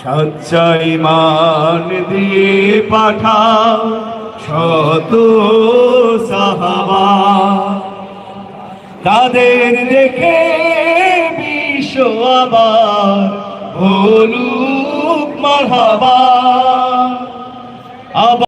সচ্চাই মান দিয়ে পাঠাও শত সাহাবা। তাদের দেখে বিশ্ব আবার বলুক মারহাবা। আবার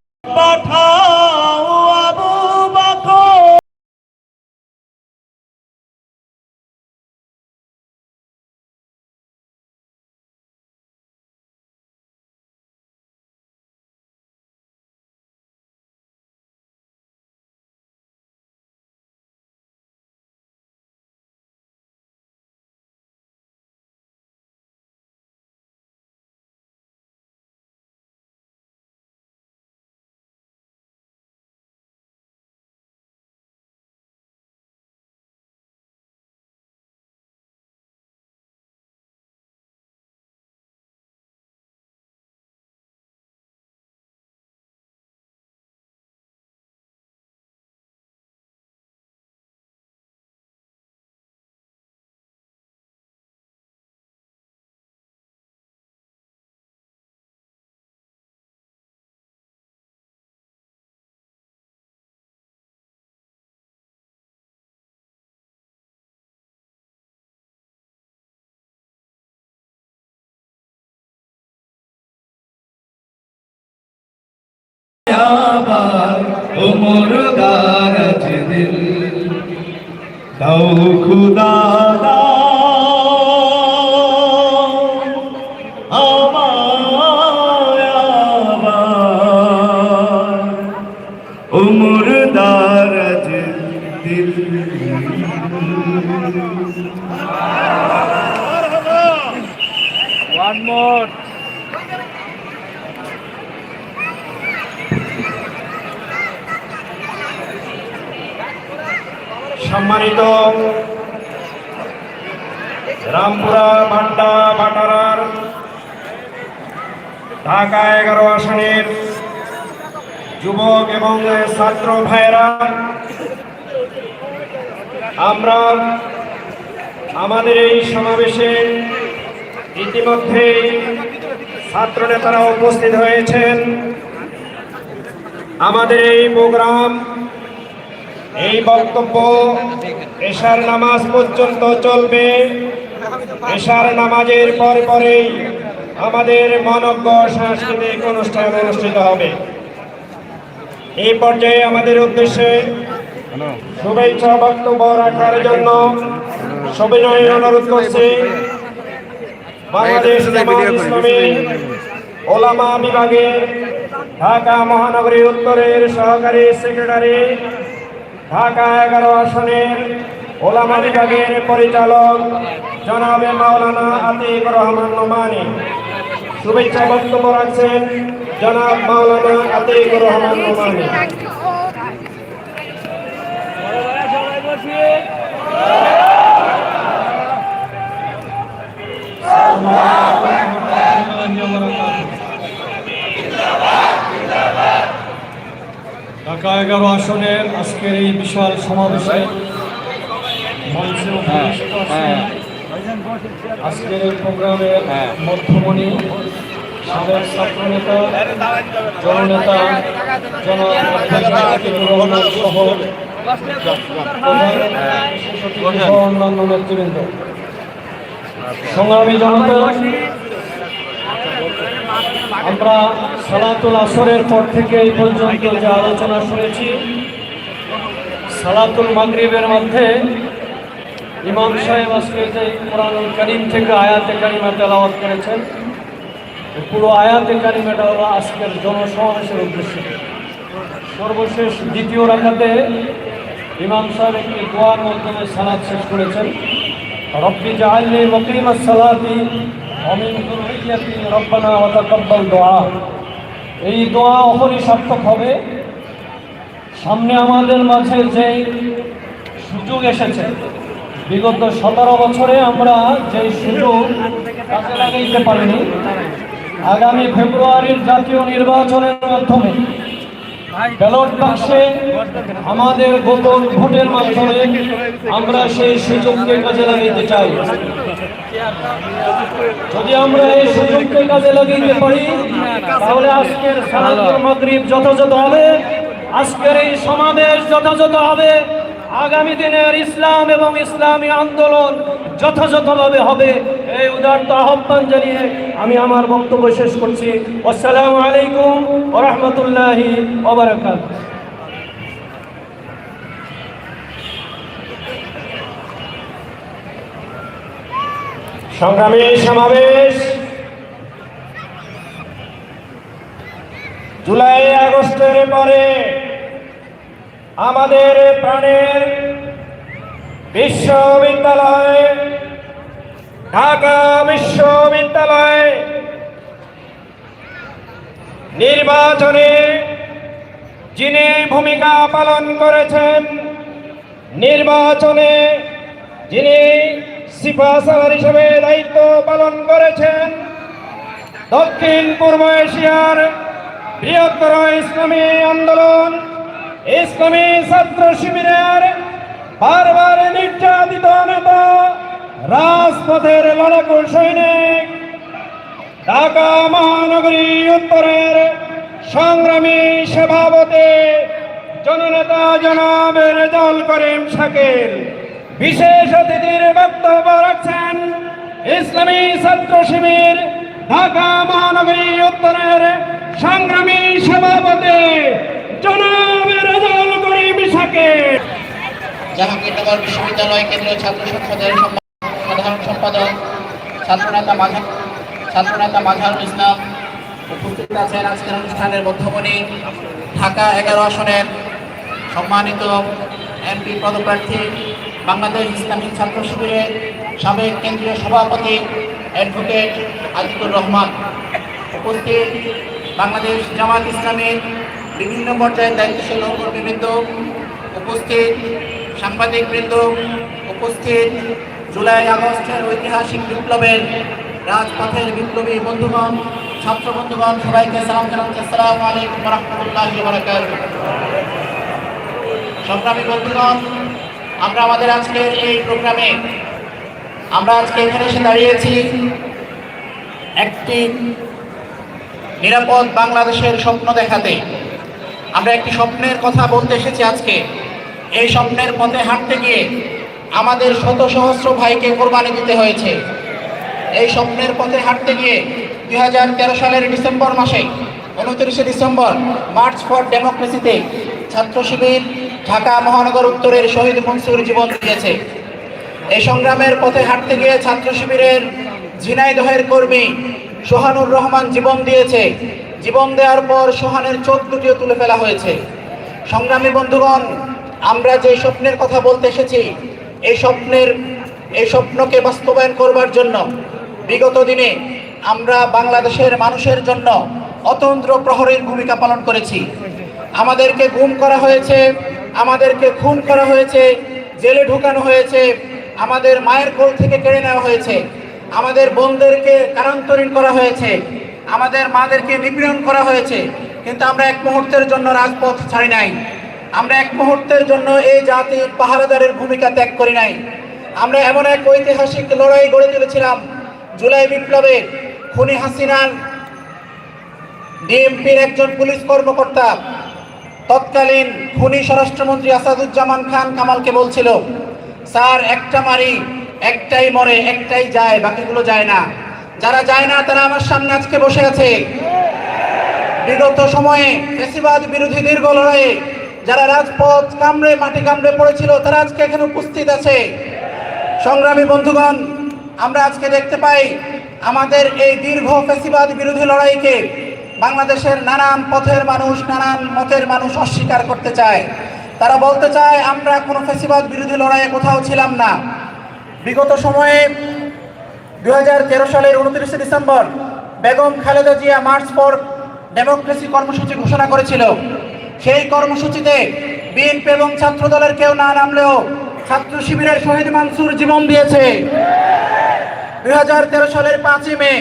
আবার উমর দারাজ দিল। দাও খুদা উমর দারাজ দিল। One more. সম্মানিত রামপুরা বাড্ডা বাটারার ঢাকা এগারো আসনের যুবক এবং ছাত্র ভাইয়েরা, আমরা আমাদের এই সমাবেশে ইতিমধ্যে ছাত্র নেতারা উপস্থিত হয়েছেন। আমাদের এই প্রোগ্রাম এই বক্তব্য এশার নামাজ পর্যন্ত চলবে। এশার নামাজের পরে পরেই আমাদের মনজ্ঞ সাংস্কৃতিক অনুষ্ঠান অনুষ্ঠিত হবে। এই পর্যায়ে আমাদের উদ্দেশ্যে শুভেচ্ছা বক্তব্য রাখার জন্য সবিনয় অনুরোধ করছি। বাংলাদেশ ওলামা বিভাগের ঢাকা মহানগরী উত্তরের সহকারী সেক্রেটারি ঢাকা এগারো আসনের ওলামা বিভাগের পরিচালক জনাবে মাওলানা আতিক রহমান নোমানি শুভেচ্ছা বক্তব্য রাখছেন জনাব মাওলানা আতিক রহমান নোমানি সবাই বসিয়ে ঢাকা এগারো আসনের আজকের এই বিশাল সমাবেশে মঞ্চে উপবিষ্ট আছেন আজকের এই প্রোগ্রামের মধ্যমণি সাবেক ছাত্র নেতা জননেতা জনাব অধ্যাপক রহমান সহ সহ অন্যান্য নেতৃবৃন্দ। সংগ্রামী জনতা আমরা সালাতুল আসরের পর থেকে এই পর্যন্ত যে আলোচনা শুনেছি, সালাতুল মাগরিবের মধ্যে ইমাম সাহেব আজকে যে কোরআনুল করিম থেকে আয়াতে কারিমা তেলাওয়াত করেছেন পুরো আয়াতে কারিমাটা হলো আজকের জনসমাবেশের উদ্দেশ্য। সর্বশেষ দ্বিতীয় রাখাতে ইমাম সাহেব একটি দোয়ার মাধ্যমে সালাদ শেষ করেছেন। রব্বি জাআলনি মুকিমাস সালাতি অমিন যুররিয়াতি রব্বানা দোয়া। এই দোয়া অহরি সার্থক হবে। সামনে আমাদের মাঝে যে সুযোগ এসেছে, বিগত সতেরো বছরে আমরা যে সুযোগ কাজে লাগাইতে পারিনি, আগামী ফেব্রুয়ারির জাতীয় নির্বাচনের মাধ্যমে ব্যালট বাক্সে আমাদের গোপন ভোটের মাধ্যমে আমরা সেই সুযোগকে কাজে লাগাইতে চাই। যদি আমরা এই সুযোগকে কাজে লাগাইতে পারি, তাহলে আজকের সালাতুল মাগরিব যথাযথ হবে, আজকের এই সমাবেশ যথাযথ হবে, আগামী দিনের ইসলাম এবং ইসলামী আন্দোলন যথাযথভাবে হবে। এই উদার্ত আহ্বান জানিয়ে আমি আমার বক্তব্য শেষ করছি। আসসালামু আলাইকুম ওরহমতুল্লাহি ওবরাকাত সংগ্রামী সমাবেশ। জুলাই আগস্টের পরে আমাদের প্রাণের বিশ্ববিদ্যালয় ঢাকা বিশ্ববিদ্যালয় নির্বাচনে যিনি ভূমিকা পালন করেছেন, নির্বাচনে যিনি সিপাসার হিসেবে দায়িত্ব পালন করেছেন, দক্ষিণ পূর্ব এশিয়ার বৃহত্তর ইসলামী আন্দোলন, ইসলামী ছাত্র শিবিরের বারবার নির্যাতিত নেতা রাজপথের লড়াকু সৈনিক, ঢাকা মহানগরী উত্তরের সংগ্রামী সভাপতি জননেতা জনাবের জল করিম শাকিল বিশেষ অতিথির বক্তব্য রাখছেন ইসলামী ছাত্র শিবির ঢাকা মহানগরী উত্তরের সংগ্রামী সভাপতি জনাবের জল করিম শাকিল। জাহাঙ্গীরনগর বিশ্ববিদ্যালয় কেন্দ্রীয় ছাত্র সংসদের সাধারণ সম্পাদক, ছাত্রনেতা মাঝার ছাত্রনেতা মাঝারুল ইসলাম উপস্থিত আছেন আজকের অনুষ্ঠানের মধ্যমণি। ঢাকা এগারো আসনের সম্মানিত এমপি পদপ্রার্থী, বাংলাদেশ ইসলামী ছাত্র শিবিরের সাবেক কেন্দ্রীয় সভাপতি অ্যাডভোকেট আজিকুর রহমান। উপস্থিত বাংলাদেশ জামাত ইসলামের বিভিন্ন পর্যায়ের দায়িত্বশীল কর্মীবৃন্দ উপস্থিত সাংবাদিকবৃন্দ, উপস্থিত জুলাই আগস্টের ঐতিহাসিক বিপ্লবের রাজপথের বিপ্লবী বন্ধুগণ, ছাত্র বন্ধুগণ, সবাইকে সালাম জানাচ্ছি। আসসালামু আলাইকুম রহমতুল্লাহ সংগ্রামী বন্ধুগণ, আমরা আমাদের আজকের এই প্রোগ্রামে, আমরা আজকে এখানে এসে দাঁড়িয়েছি একটি নিরাপদ বাংলাদেশের স্বপ্ন দেখাতে। আমরা একটি স্বপ্নের কথা বলতে এসেছি আজকে। এই স্বপ্নের পথে হাঁটতে গিয়ে আমাদের শত সহস্র ভাইকে কোরবানি দিতে হয়েছে। এই স্বপ্নের পথে হাঁটতে গিয়ে দু হাজার তেরো সালের ডিসেম্বর মাসে, উনত্রিশে ডিসেম্বর মার্চ ফর ডেমোক্রেসিতে ছাত্র শিবির ঢাকা মহানগর উত্তরের শহীদ মনসুর জীবন দিয়েছে। এই সংগ্রামের পথে হাঁটতে গিয়ে ছাত্র শিবিরের ঝিনাইদহের কর্মী সোহানুর রহমান জীবন দিয়েছে। জীবন দেওয়ার পর সোহানের চোখ দুটিও তুলে ফেলা হয়েছে। সংগ্রামী বন্ধুগণ, আমরা যে স্বপ্নের কথা বলতে এসেছি এই স্বপ্নের এই স্বপ্নকে বাস্তবায়ন করবার জন্য বিগত দিনে আমরা বাংলাদেশের মানুষের জন্য অতন্ত্র প্রহরের ভূমিকা পালন করেছি। আমাদেরকে গুম করা হয়েছে, আমাদেরকে খুন করা হয়েছে, জেলে ঢুকানো হয়েছে, আমাদের মায়ের কোল থেকে কেড়ে নেওয়া হয়েছে, আমাদের বোনদেরকে কারান্তরীণ করা হয়েছে, আমাদের মাদেরকে নিপীড়ন করা হয়েছে, কিন্তু আমরা এক মুহূর্তের জন্য রাজপথ ছাড়ি নাই। আমরা এক মুহূর্তের জন্য এই জাতির পাহারাদারের ভূমিকা ত্যাগ করি নাই। আমরা এমন এক ঐতিহাসিক লড়াই গড়ে তুলেছিলাম জুলাই বিপ্লবে খুনি হাসিনার ডিএমপির একজন পুলিশ কর্মকর্তা, তৎকালীন খুনি স্বরাষ্ট্রমন্ত্রী আসাদুজ্জামান খান কামালকে বলছিল, স্যার, একটা মারি, একটাই মরে, একটাই যায়, বাকিগুলো যায় না। যারা যায় না, তারা আমার সামনে আজকে বসে আছে। বিগত সময়ে ফেসিবাদ বিরোধী দীর্ঘ লড়াইয়ে যারা রাজপথ কামড়ে, মাটি কামড়ে পড়েছিল, তারা আজকে এখানে উপস্থিত আছে। সংগ্রামী বন্ধুগণ, আমরা আজকে দেখতে পাই আমাদের এই দীর্ঘ ফেসিবাদ বিরোধী লড়াইকে বাংলাদেশের নানান পথের মানুষ, নানান মতের মানুষ অস্বীকার করতে চায়। তারা বলতে চায়, আমরা কোনো ফেসিবাদ বিরোধী লড়াইয়ে কোথাও ছিলাম না। বিগত সময়ে দু হাজার তেরো সালের উনত্রিশে December Begum Khaleda Zia march for democracy কর্মসূচি ঘোষণা করেছিল। সেই কর্মসূচিতে বিএনপি এবং ছাত্র দলের কেউ না নামলেও ছাত্র শিবিরের শহীদ মানসুর জীবন দিয়েছে। দুই হাজার তেরো সালের পাঁচই মে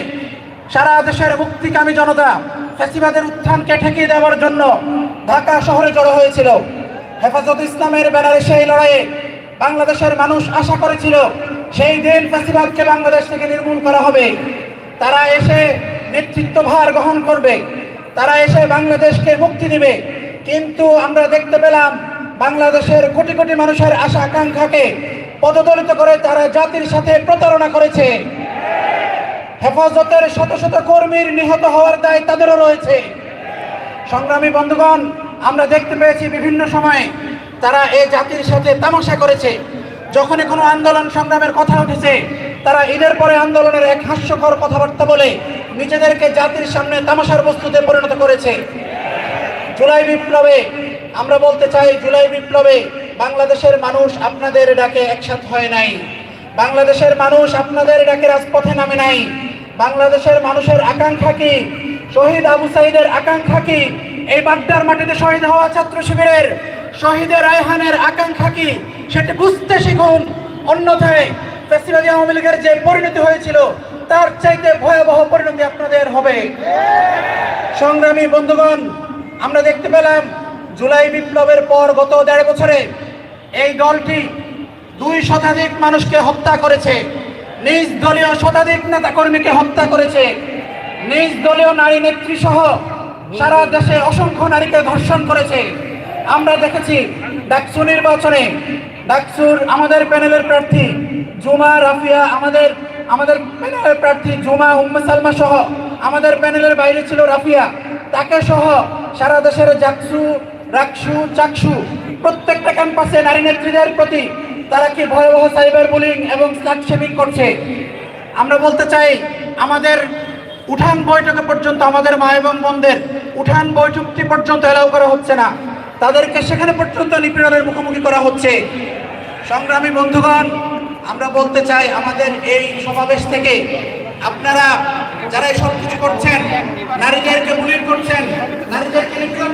সারা দেশের মুক্তিকামী জনতা ফ্যাসিবাদের উত্থানকে ঠেকিয়ে দেওয়ার জন্য ঢাকা শহরে জড়ো হয়েছিল। হেফাজত ইসলামের ব্যানারে সেই লড়াইয়ে বাংলাদেশের মানুষ আশা করেছিল সেই দিন ফ্যাসিবাদকে বাংলাদেশ থেকে নির্মূল করা হবে। তারা এসে নেতৃত্বভার গ্রহণ করবে। তারা এসে বাংলাদেশকে মুক্তি দিবে। কিন্তু আমরা দেখতে পেলাম বাংলাদেশের কোটি কোটি মানুষের আশা আকাঙ্ক্ষাকে পদদলিত করে তারা জাতির সাথে প্রতারণা করেছে। হেফাজতের শত শত কর্মীর নিহত হওয়ার দায় তাদেরও রয়েছে। সংগ্রামী বন্ধুগণ, আমরা দেখতে পেয়েছি বিভিন্ন সময়ে তারা এই জাতির সাথে তামাশা করেছে। যখনই কোনো আন্দোলন সংগ্রামের কথা উঠেছে, তারা ঈদের পরে আন্দোলনের এক হাস্যকর কথাবার্তা বলে নিজেদেরকে জাতির সামনে তামাশার বস্তুতে পরিণত করেছে। জুলাই বিপ্লবে, আমরা বলতে চাই জুলাই বিপ্লবে বাংলাদেশের মানুষ আপনাদের ডাকে একসাথ হয় নাই। বাংলাদেশের মানুষ আপনাদের ডাকে রাজপথে নামে নাই। বাংলাদেশের মানুষের আকাঙ্ক্ষা কি? শহীদ আবু সাইদের আকাঙ্ক্ষা কি? এই বাড্ডার মাটিতে শহীদ হওয়া ছাত্র শিবিরের শহীদের রায়হানের আকাঙ্ক্ষা কি? সেটা বুঝতে শিখুন। অন্যথায় প্রেসিডেন্ট আওয়ামী লীগের যে পরিণতি হয়েছিল, তার চাইতে ভয়াবহ পরিণতি আপনাদের হবে। সংগ্রামী বন্ধুগণ আমরা দেখতে পেলাম জুলাই বিপ্লবের পর গত দেড় বছরে এই দলটি দুই শতাধিক মানুষকে হত্যা করেছে। নিজ দলীয় শতাধিক নেতা কর্মীকে হত্যা করেছে। নিজ দলীয় নারী নেত্রী সহ সারা দেশে অসংখ্য নারীকে ধর্ষণ করেছে। আমরা দেখেছি ডাকসু নির্বাচনে, ডাকসুর আমাদের প্যানেলের প্রার্থী জুমা রাফিয়া, আমাদের আমাদের প্যানেলের প্রার্থী জুমা উম্মে সালমা সহ আমাদের প্যানেলের বাইরে ছিল রাফিয়া। তাকে সহ সারা দেশের জাকসু, রাকসু, চাকসু, প্রত্যেকটা ক্যাম্পাসে নারী নেত্রীদের প্রতি তারা কি ভয়াবহ সাইবার বুলিং এবং শেমিং করছে? আমরা বলতে চাই, আমাদের উঠান বৈঠকে পর্যন্ত আমাদের মা এবং বোনদের উঠান বৈঠকটি পর্যন্ত এলাও করা হচ্ছে না। তাদেরকে সেখানে পর্যন্ত নিপীড়নের মুখোমুখি করা হচ্ছে। সংগ্রামী বন্ধুগণ, আমরা বলতে চাই, আমাদের এই সমাবেশ থেকে আপনারা যারা সব কিছু করছেন নারীদেরকে বুলিং করছেন নারীদেরকে নিপীড়ন